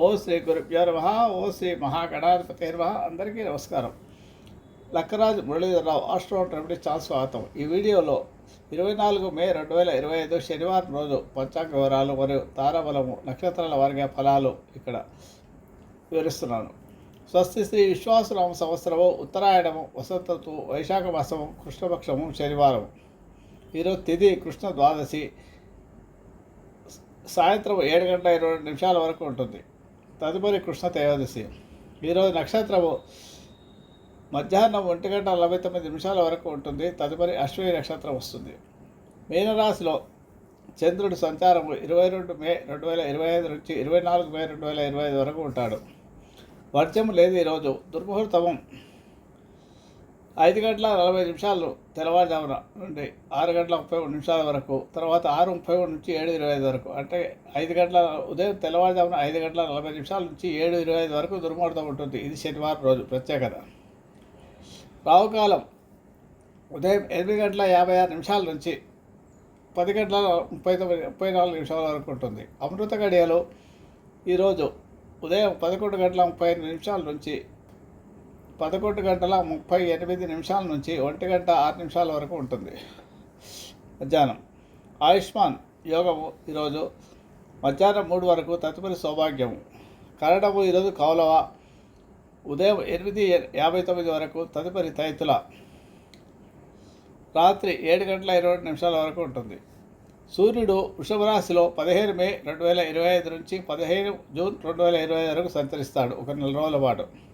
ఓ శ్రీ గురుభ్యో నమ ఓ శ్రీ మహాగణాధిపతి నమ అందరికీ నమస్కారం. లక్కరాజు మురళీధరరావు ఆస్ట్రో రెమెడీ చాలా స్వాగతం. ఈ వీడియోలో ఇరవై నాలుగు మే రెండు వేల ఇరవై ఐదు శనివారం రోజు పంచాంగ వివరాలు మరియు తారాబలము నక్షత్రాల వారిగా ఫలాలు ఇక్కడ వివరిస్తున్నాను. స్వస్తి శ్రీ విశ్వాసరామ సంవత్సరము ఉత్తరాయణము వసంత వైశాఖ మాసము కృష్ణపక్షము శనివారం ఈరోజు తిథి కృష్ణ ద్వాదశి సాయంత్రం ఏడు గంటల ఇరవై నిమిషాల వరకు ఉంటుంది. తదుపరి కృష్ణ త్రయోదశి. ఈరోజు నక్షత్రము మధ్యాహ్నం ఒంటి గంట నలభై తొమ్మిది నిమిషాల వరకు ఉంటుంది. తదుపరి అశ్విని నక్షత్రం వస్తుంది. మీనరాశిలో చంద్రుడు సంచారము ఇరవై రెండు మే రెండు వేల ఇరవై ఐదు నుంచి ఇరవై నాలుగు మే రెండు వేల ఇరవై ఐదు వరకు ఉంటాడు. వర్జం లేదు ఈరోజు దుర్ముహూర్తము ఐదు గంటల నలభై నిమిషాలు తెల్లవారుజామున నుండి ఆరు గంటల ముప్పై మూడు నిమిషాల వరకు తర్వాత ఆరు ముప్పై మూడు నుంచి ఏడు ఇరవై ఐదు వరకు అంటే ఐదు గంటల ఉదయం తెల్లవారుజామున ఐదు గంటల నలభై నిమిషాల నుంచి ఏడు ఇరవై ఐదు వరకు దుర్మార్గం ఉంటుంది. ఇది శనివారం రోజు ప్రత్యేకత. రావుకాలం ఉదయం ఎనిమిది గంటల యాభై ఆరు నిమిషాల నుంచి పది గంటల ముప్పై తొమ్మిది ముప్పై నాలుగు నిమిషాల వరకు ఉంటుంది. అమృత గడియలు ఈరోజు ఉదయం పదకొండు గంటల ముప్పై ఐదు నిమిషాల నుంచి పదకొండు గంటల ముప్పై ఎనిమిది నిమిషాల నుంచి ఒంటి గంట ఆరు నిమిషాల వరకు ఉంటుంది. మధ్యాహ్నం. ఆయుష్మాన్ యోగము ఈరోజు మధ్యాహ్నం మూడు వరకు తదుపరి సౌభాగ్యము. కరడము ఈరోజు కౌలవ. ఉదయం ఎనిమిది యాభై తొమ్మిది వరకు తదుపరి తైతుల. రాత్రి ఏడు గంటల ఇరవై నిమిషాల వరకు ఉంటుంది. సూర్యుడు వృషభరాశిలో పదిహేను మే రెండు వేల ఇరవై ఐదు నుంచి పదిహేను జూన్ రెండు వేల ఇరవై ఐదు వరకు సంచరిస్తాడు. ఒక నెల రోజుల పాటు.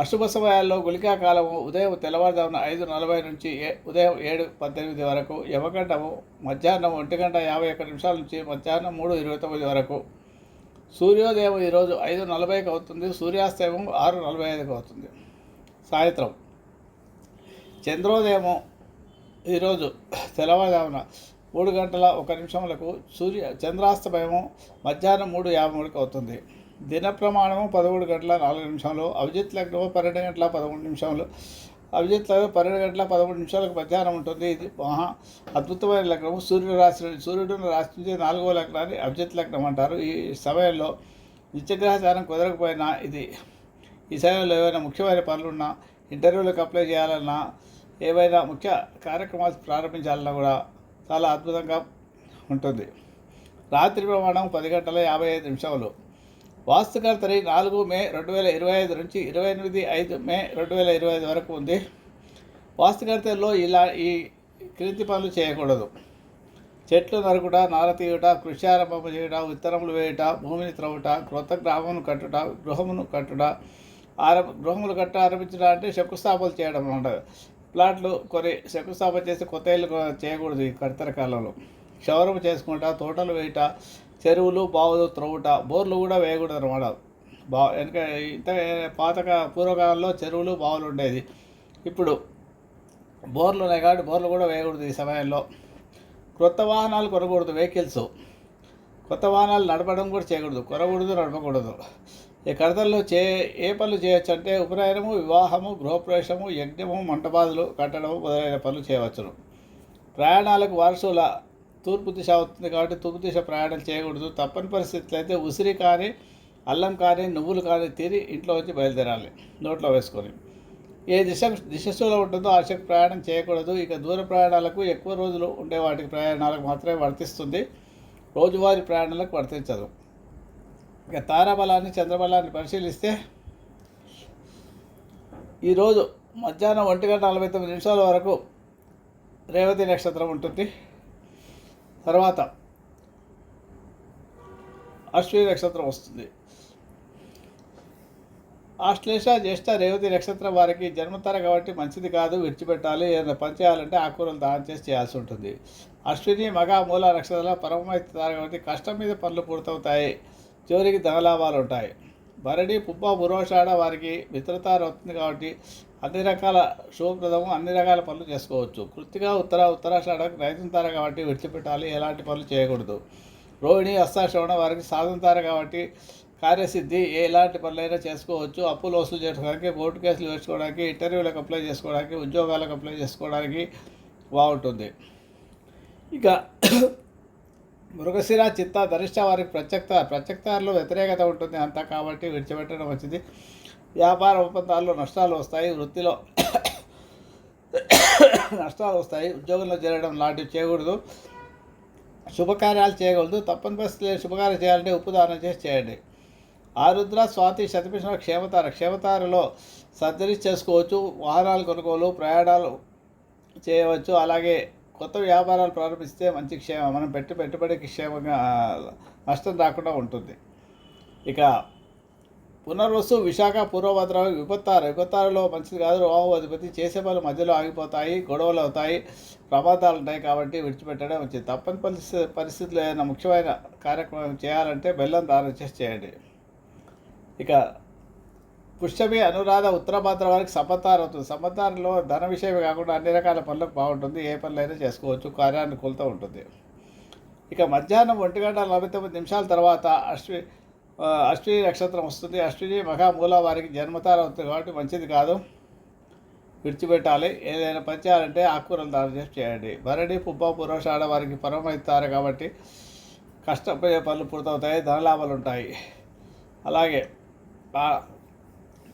అశుభ సమయాల్లో గుళికా కాలము ఉదయం తెల్లవారుజామున ఐదు నలభై నుంచి ఏ ఉదయం ఏడు పద్దెనిమిది వరకు యమగంటము మధ్యాహ్నం ఒంటి గంట యాభై ఒక్క నిమిషాల నుంచి మధ్యాహ్నం మూడు ఇరవై తొమ్మిది వరకు. సూర్యోదయం ఈరోజు ఐదు నలభైకి అవుతుంది సూర్యాస్తయం ఆరు నలభై ఐదుకి అవుతుంది. సాయంత్రం. చంద్రోదయము ఈరోజు తెల్లవారుజామున మూడు గంటల ఒక నిమిషములకు సూర్య చంద్రాస్తమయము మధ్యాహ్నం మూడు యాభై మూడుకి అవుతుంది. దిన ప్రమాణము పదమూడు గంటల నాలుగు నిమిషాలు అభిజిత్ లగ్నము పన్నెండు గంటల పదమూడు నిమిషాలు అభిజిత్ లగ్నం పన్నెండు గంటల పదమూడు నిమిషాలకు మధ్యాహ్నం ఉంటుంది. ఇది మహా అద్భుతమైన లగ్నము. సూర్యుడు రాశి సూర్యుడు రాశి నుంచి నాలుగవ లగ్నాన్ని అభిజిత్ లగ్నం అంటారు. ఈ సమయంలో నిత్యగ్రహచారం కుదరకపోయినా ఇది ఈ సమయంలో ఏవైనా ముఖ్యమైన పనులున్నా ఇంటర్వ్యూలకు అప్లై చేయాలన్నా ఏవైనా ముఖ్య కార్యక్రమాలు ప్రారంభించాలన్నా కూడా చాలా అద్భుతంగా ఉంటుంది. రాత్రి ప్రమాణం పది గంటల యాభై ఐదు నిమిషాలు వాస్తుకర్తరి నాలుగు మే రెండు వేల ఇరవై ఐదు నుంచి ఇరవై ఎనిమిది ఐదు మే రెండు వేల ఇరవై ఐదు వరకు ఉంది. వాస్తుకర్తల్లో ఇలా ఈ క్రింది పనులు చేయకూడదు. చెట్లు నరుకుట నార తీయుట కృష్యారంభం చేయుట విత్తనములు వేయుట భూమిని త్రవ్వుట క్రొత్త గ్రామమును కట్టుట గృహమును కట్టుట ఆరంభ గృహములు కట్ట ఆరంభించడం అంటే శంకుస్థాపనలు చేయడం ఉంటుంది ప్లాట్లు కొన్ని శంకుస్థాపన చేసి కొత్త ఇల్లు చేయకూడదు ఈ కడతర కాలంలో. క్షౌరము చేసుకుంటా తోటలు వేయుట చెరువులు బావులు త్రవ్వుట బోర్లు కూడా వేయకూడదు అనమాట బా వెనక ఇంత పాతక పూర్వకాలంలో చెరువులు బావులు ఉండేది. ఇప్పుడు బోర్లు ఉన్నాయి కాబట్టి బోర్లు కూడా వేయకూడదు ఈ సమయంలో. క్రొత్త వాహనాలు కొనకూడదు వెహికల్స్. కొత్త వాహనాలు నడపడం కూడా చేయకూడదు కొనకూడదు నడపకూడదు. ఈ కడతల్లో చే ఏ పనులు చేయొచ్చు అంటే ఉపనయనము వివాహము గృహప్రవేశము యజ్ఞము మంటపాదులు కట్టడము మొదలైన పనులు చేయవచ్చును. ప్రయాణాలకు వారసుల తూర్పు దిశ అవుతుంది కాబట్టి తూర్పు దిశ ప్రయాణం చేయకూడదు. తప్పని పరిస్థితులు అయితే ఉసిరి కానీ అల్లం కానీ నువ్వులు కానీ తీరి ఇంట్లో వచ్చి బయలుదేరాలి నోట్లో వేసుకొని. ఏ దిశ దిశస్సులో ఉంటుందో ఆ దిశకు ప్రయాణం చేయకూడదు. ఇక దూర ప్రయాణాలకు ఎక్కువ రోజులు ఉండే వాటికి ప్రయాణాలకు మాత్రమే వర్తిస్తుంది. రోజువారీ ప్రయాణాలకు వర్తించదు. ఇక తారాబలాన్ని చంద్రబలాన్ని పరిశీలిస్తే ఈరోజు మధ్యాహ్నం ఒంటి గంట నలభై తొమ్మిది నిమిషాల వరకు రేవతి నక్షత్రం ఉంటుంది. తర్వాత అశ్విని నక్షత్రం వస్తుంది. ఆశ్లేష జ్యేష్ఠ రేవతి నక్షత్రం వారికి జన్మతర కాబట్టి మంచిది కాదు విడిచిపెట్టాలి. ఏదైనా పని చేయాలంటే ఆకుకూరలు దానం చేసి చేయాల్సి ఉంటుంది. అశ్విని మగ మూల నక్షత్రాల పరమైతారు కాబట్టి కష్టం మీద పనులు పూర్తవుతాయి. చివరికి ధనలాభాలు ఉంటాయి. భరణి పుబ్బ పురోషాడ వారికి మిత్రతార అవుతుంది కాబట్టి అన్ని రకాల శుభప్రదము అన్ని రకాల పనులు చేసుకోవచ్చు. కృతిగా ఉత్తర ఉత్తరాషాఢకు రైతుంతార కాబట్టి విడిచిపెట్టాలి ఎలాంటి పనులు చేయకూడదు. రోహిణి హస్తాశ్రవణ వారికి సాధంతార కాబట్టి కార్యసిద్ధి ఎలాంటి పనులైనా చేసుకోవచ్చు. అప్పులు వసూలు చేసుకోవడానికి కోర్టు కేసులు వేసుకోవడానికి ఇంటర్వ్యూలకు అప్లై చేసుకోవడానికి ఉద్యోగాలకు అప్లై చేసుకోవడానికి బాగుంటుంది. ఇక మృగశిర చిత్త ధరిష్ట వారికి ప్రత్యక్త ప్రత్యక్తాల్లో వ్యతిరేకత ఉంటుంది. అంతా కాబట్టి విడిచిపెట్టడం వచ్చింది వ్యాపార ఒప్పందాల్లో నష్టాలు వస్తాయి. వృత్తిలో నష్టాలు వస్తాయి. ఉద్యోగంలో చేరడం లాంటివి చేయకూడదు. శుభకార్యాలు చేయకూడదు. తప్పని పరిస్థితులు శుభకార్యం చేయాలంటే ఉప్పు దానం చేసి చేయండి. ఆరుద్ర స్వాతి శతపిషణ క్షేమతార. క్షేమతారలో సర్జరీ చేసుకోవచ్చు. వాహనాలు కొనుగోలు ప్రయాణాలు చేయవచ్చు. అలాగే కొత్త వ్యాపారాలు ప్రారంభిస్తే మంచి క్షేమ మనం పెట్టి పెట్టుబడికి క్షేమంగా నష్టం రాకుండా ఉంటుంది. ఇక పునర్వసు విశాఖ పూర్వభద్ర విపత్తారు. విపత్తారులో మంచిది కాదు. రోహు అధిపతి చేసే పనులు మధ్యలో ఆగిపోతాయి గొడవలు అవుతాయి ప్రమాదాలు ఉంటాయి కాబట్టి విడిచిపెట్టడం మంచిది. తప్పని పరిస్థితి పరిస్థితుల్లో ఏదైనా ముఖ్యమైన కార్యక్రమం చేయాలంటే బెల్లం దానం చేసి చేయండి. ఇక పుష్యమి అనురాధ ఉత్తరభద్ర వారికి సమతారం అవుతుంది. సమతారంలో ధన విషయమే కాకుండా అన్ని రకాల పనులకు బాగుంటుంది. ఏ పనులైనా చేసుకోవచ్చు. కార్యానుకూలత ఉంటుంది. ఇక మధ్యాహ్నం ఒంటి గంట నలభై తొమ్మిది నిమిషాల తర్వాత అశ్వి అశ్విని నక్షత్రం వస్తుంది. అశ్విని మహామూల వారికి జన్మతార అవుతుంది కాబట్టి మంచిది కాదు. విడిచిపెట్టాలి. ఏదైనా పని చేయాలంటే ఆకుకూరలు దానం చేసి చేయండి. భరణి పుబ్బ పురోషాడ వారికి పరమవుతారు కాబట్టి కష్టపడే పనులు పూర్తవుతాయి. ధనలాభాలు ఉంటాయి. అలాగే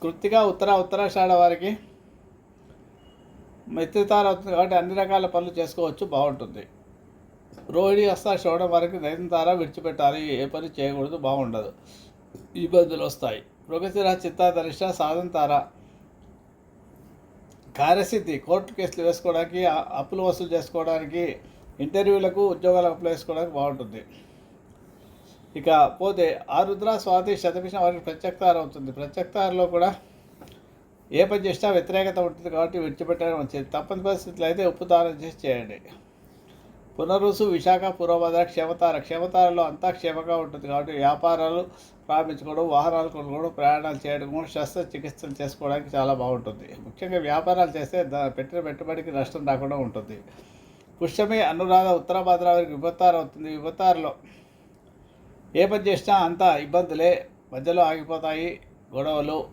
కృత్తిగా ఉత్తర ఉత్తరాషాఢ వారికి మిత్రితార అవుతుంది కాబట్టి అన్ని రకాల పనులు చేసుకోవచ్చు బాగుంటుంది. రోహిణి హస్త చూడడం వరకు నయనతార విడిచిపెట్టాలి ఏ పని చేయకూడదు బాగుండదు. ఇబ్బందులు వస్తాయి. మృగశిర చిత్త సాధంతార కార్యసిద్ధి కోర్టు కేసులు వేసుకోవడానికి అప్పులు వసూలు చేసుకోవడానికి ఇంటర్వ్యూలకు ఉద్యోగాలకు అప్లై చేసుకోవడానికి బాగుంటుంది. ఇక పోతే ఆరుద్ర స్వాతి శతకృష్ణ వారికి ప్రత్యక్తారం అవుతుంది. ప్రత్యక్తారలో కూడా ఏ పని చేసినా వ్యతిరేకత ఉంటుంది కాబట్టి విడిచిపెట్టడం మంచిది. తప్పని పరిస్థితులు అయితే ఉప్పు దానం చేసి చేయండి. పునరుసు విశాఖ పూర్వభద్ర క్షేమతార. క్షేమతారలో అంతా క్షేమంగా ఉంటుంది కాబట్టి వ్యాపారాలు ప్రారంభించుకోవడం వాహనాలు కొనుక్కోవడం ప్రయాణాలు చేయడం శస్త్రచికిత్సలు చేసుకోవడానికి చాలా బాగుంటుంది. ముఖ్యంగా వ్యాపారాలు చేస్తే పెట్టిన పెట్టుబడికి నష్టం రాకుండా ఉంటుంది. పుష్యమి అనురాధ ఉత్తర భద్రావరికి విభత్తారం అవుతుంది విభత్తారలో ఏ పని చేసినా అంతా ఇబ్బందులే. మధ్యలో ఆగిపోతాయి. గొడవలు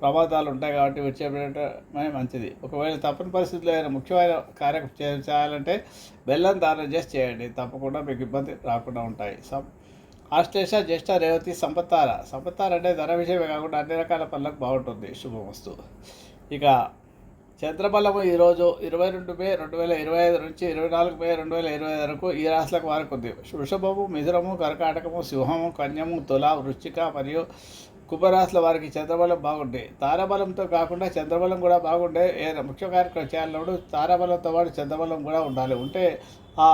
ప్రమాదాలు ఉంటాయి కాబట్టి విడిచిపెట్టడమే మంచిది. ఒకవేళ తప్పని పరిస్థితుల్లో ఏదైనా ముఖ్యమైన కార్యక్రమం చేయాలంటే బెల్లం దానం చేసి చేయండి. తప్పకుండా మీకు ఇబ్బంది రాకుండా ఉంటాయి. సం ఆశ్లేష జ్యేష్ఠ రేవతి సంపత్తార. సంపత్తార అంటే ధన విషయమే కాకుండా అన్ని రకాల పనులకు బాగుంటుంది. శుభమస్తు. ఇక చంద్రబలము ఈరోజు ఇరవై రెండు మే రెండు వేల ఇరవై ఐదు నుంచి ఇరవై నాలుగు మే రెండు వేల ఇరవై ఐదు వరకు ఈ రాశులకు వారికి ఉంది వృషభము మిథునము కర్కాటకము సింహము కన్యము తుల వృశ్చిక మరియు కుంభరాశుల వారికి చంద్రబలం బాగుండే తారాబలంతో కాకుండా చంద్రబలం కూడా బాగుండే. ఏదైనా ముఖ్య కార్యక్రమం చేయాలన్నప్పుడు తారాబలంతో పాటు చంద్రబలం కూడా ఉండాలి. ఉంటే ఆ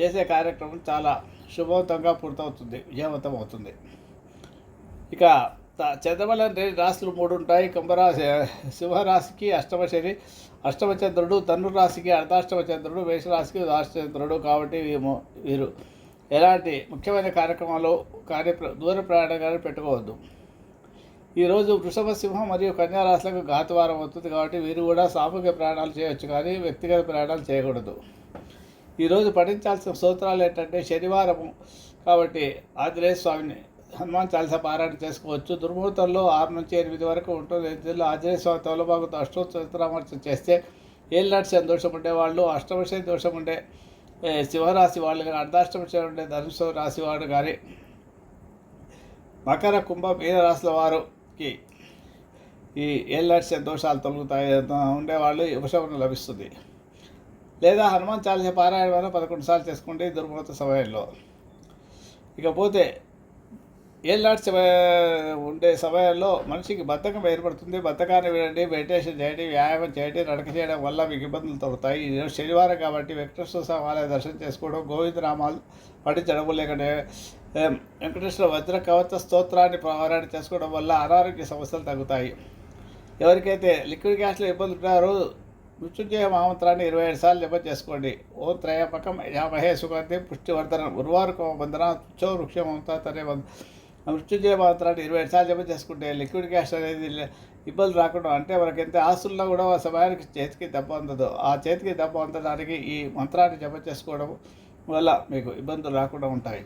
చేసే కార్యక్రమం చాలా శుభవంతంగా పూర్తవుతుంది విజయవంతం అవుతుంది. ఇక త- చంద్రబలం రాశులు మూడు ఉంటాయి. కుంభరాశి సింహరాశికి అష్టమ శని అష్టమ చంద్రుడు ధనురాశికి అర్ధాష్టమ చంద్రుడు మేషరాశికి చంద్రుడు కాబట్టి వీరు ఎలాంటి ముఖ్యమైన కార్యక్రమాలు కార్య దూర ప్రయాణాలు పెట్టుకోవద్దు. ఈరోజు వృషభ సింహం మరియు కన్యా రాశులకు ఘాతువారం అవుతుంది కాబట్టి వీరు కూడా సామూహిక ప్రయాణాలు చేయవచ్చు కానీ వ్యక్తిగత ప్రయాణాలు చేయకూడదు. ఈరోజు పఠించాల్సిన సూత్రాలు ఏంటంటే శనివారము కాబట్టి ఆంజనేయ స్వామిని హనుమాన్ చాలీస పారాయణ చేసుకోవచ్చు. దుర్ముహూర్తంలో ఆరు నుంచి ఎనిమిది వరకు ఉంటుంది. ఇందులో ఆంజనేయ స్వామి తౌలభాగంతో అష్టోత్తరామర్చన చేస్తే ఏళ్ళనాటి శని దోషం ఉండే వాళ్ళు దోషం ఉండే శివరాశి వాళ్ళు కానీ అర్ధాష్టమ ఉండే ధనుసు రాశి వాడు కానీ మకర కుంభ మీన రాశుల వారికి ఈ ఏళ్ళనాటి దోషాలు తొలుగుతాయి ఉండేవాళ్ళు ఉపశమనం లభిస్తుంది. లేదా హనుమాన్ చాలీస పారాయణ వల్ల పదకొండు సార్లు చేసుకోండి దుర్మూర్త సమయంలో. ఇకపోతే ఏళ్ళనాటి ఉండే సమయంలో మనిషికి బద్ధకం ఏర్పడుతుంది. బద్ధకాన్ని వినండి మెడిటేషన్ చేయండి వ్యాయామం చేయండి నడక చేయడం వల్ల మీకు ఇబ్బందులు తగ్గుతాయి ఈరోజు శనివారం కాబట్టి వెంకటేశ్వర స్వామి ఆలయ దర్శనం చేసుకోవడం గోవిందనామాలు పఠించడం లేకుంటే వెంకటేశ్వర వజ్ర కవచ స్తోత్రాన్ని పారాయణ చేసుకోవడం వల్ల అనారోగ్య సమస్యలు తగ్గుతాయి. ఎవరికైతే లిక్విడ్ గ్యాస్లో ఇబ్బందులు ఉన్నారో మృత్యుంజయ మహామంత్రాన్ని ఇరవై ఏడు సార్లు జపం చేసుకోండి. ఓ త్రయపకం యామహే సుగంధి పుష్టివర్ధనం. ఉర్వారుకం వందన తుచ్చో వృక్షమంతా తనే బంధ మృత్యుంజయ మంత్రాన్ని ఇరవై ఏడు సార్లు జమ చేసుకుంటే లిక్విడ్ క్యాష్ అనేది ఇబ్బంది రాకుండా అంటే మనకి ఎంత ఆస్తుల్లో కూడా ఆ సమయానికి చేతికి దెబ్బ అందదు. ఆ చేతికి దెబ్బ అందడానికి ఈ మంత్రాన్ని జమ చేసుకోవడం వల్ల మీకు ఇబ్బందులు రాకుండా ఉంటాయి.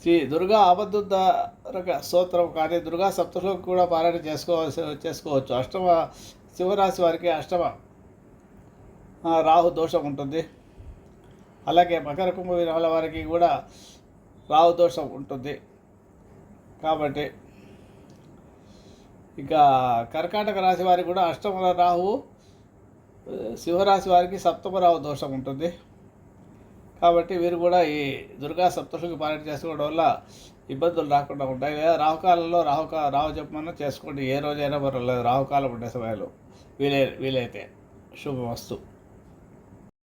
శ్రీ దుర్గా ఆపద్దుద్దరక స్తోత్రం కానీ దుర్గా సప్తలోకి కూడా పారాయణ చేసుకోవాల్సి చేసుకోవచ్చు. అష్టమ శివరాశి వారికి అష్టమ రాహు దోషం ఉంటుంది. అలాగే మకర కుంభ వీరాల వారికి కూడా రాహు దోషం ఉంటుంది. కాబట్టి ఇక కర్కాటక రాశి వారికి కూడా అష్టమ రాహువు శివరాశి సింహరాశి వారికి సప్తమ రాహు దోషం ఉంటుంది. కాబట్టి వీరు కూడా ఈ దుర్గా సప్తశుకి పారాయణ చేసుకోవడం వల్ల ఇబ్బందులు రాకుండా ఉంటాయి లేదా రాహుకాలంలో రాహుకా రాహు చెప్పమన్నా చేసుకోండి. ఏ రోజైనా పర్వాలేదు. రాహుకాలం ఉండే సమయంలో వీలై వీలైతే శుభమస్తు.